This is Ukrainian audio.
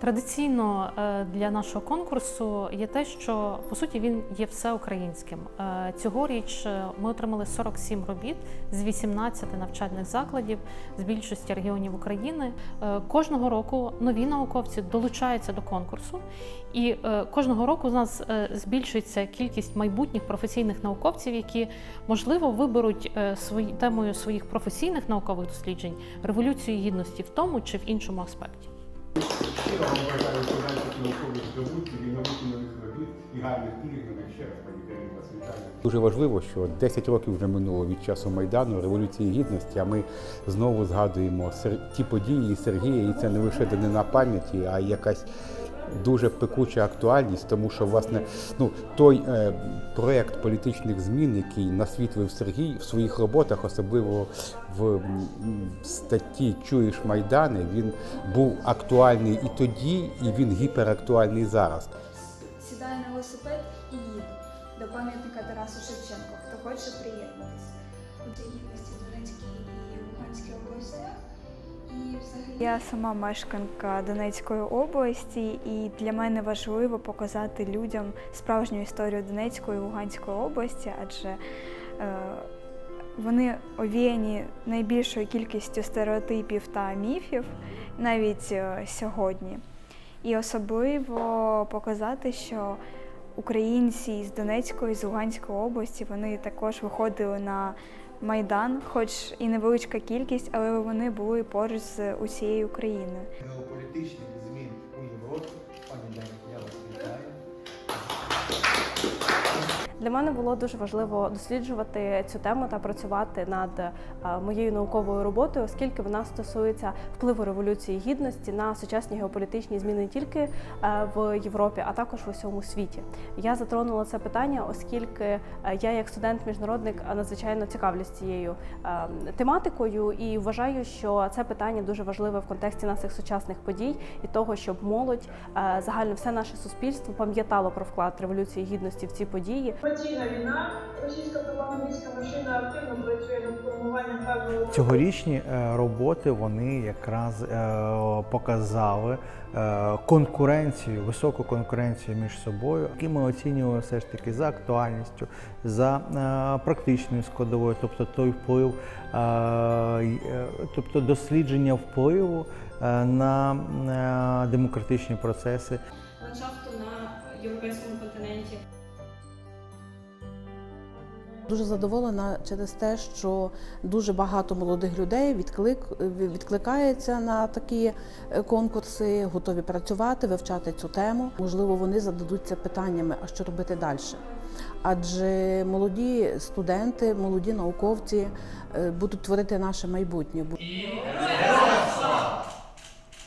Традиційно е, для нашого конкурсу є те, що по суті він є всеукраїнським. Е, Цьогоріч е, ми отримали 47 робіт з 18 навчальних закладів з більшості регіонів України. Кожного року нові науковці долучаються до конкурсу, і кожного року у нас збільшується кількість майбутніх професійних науковців, які можливо виберуть свої темою своїх професійних наукових досліджень революцію гідності в тому чи в іншому аспекті. Вам бажаю подальших наукових здобутків і нових робіт і гарних книг. Ще раз Каріна вас. Дуже важливо, що 10 років вже минуло від часу Майдану, Революції Гідності, а ми знову згадуємо ті події Сергія, і це не лише данина пам'яті, а якась дуже пекуча актуальність, тому що власне ну той е, проект політичних змін, який насвітлив Сергій в своїх роботах, особливо в статті Чуєш Майдани, він був актуальний і тоді, і він гіперактуальний зараз. Сідаю на велосипед і їду до пам'ятника Тарасу Шевченку. Хто хоче приєднатися. Гідності в Донецькій і Луганській областях. Я сама мешканка Донецької області, і для мене важливо показати людям справжню історію Донецької і Луганської області, адже е, вони овіяні найбільшою кількістю стереотипів та міфів навіть е, сьогодні. І особливо показати, що українці з Донецької, з Луганської області вони також виходили на Майдан, хоч і невеличка кількість, але вони були поруч з усією Україною. Для мене було дуже важливо досліджувати цю тему та працювати над е, моєю науковою роботою, оскільки вона стосується впливу революції гідності на сучасні геополітичні зміни не тільки е, в Європі, а також в усьому світі. Я затронула це питання, оскільки е, я, як студент-міжнародник, надзвичайно цікавлюсь цією тематикою і вважаю, що це питання дуже важливе в контексті наших сучасних подій і того, щоб молодь загально все наше суспільство пам'ятало про вклад революції гідності в ці події. Інформаційна війна, російська пропагандистська машина активно працює над формуванням певного Цьогорічні е, роботи вони якраз е, показали е, конкуренцію, високу конкуренцію між собою, які ми оцінювали все ж таки за актуальністю, за практичною складовою, тобто той вплив, тобто дослідження впливу на демократичні процеси. ландшафту на європейському континенті. Дуже задоволена через те, що дуже багато молодих людей відклик, відкликається на такі е, конкурси, готові працювати, вивчати цю тему. Можливо, вони зададуться питаннями, а що робити далі. Адже молоді студенти, молоді науковці е, будуть творити наше майбутнє.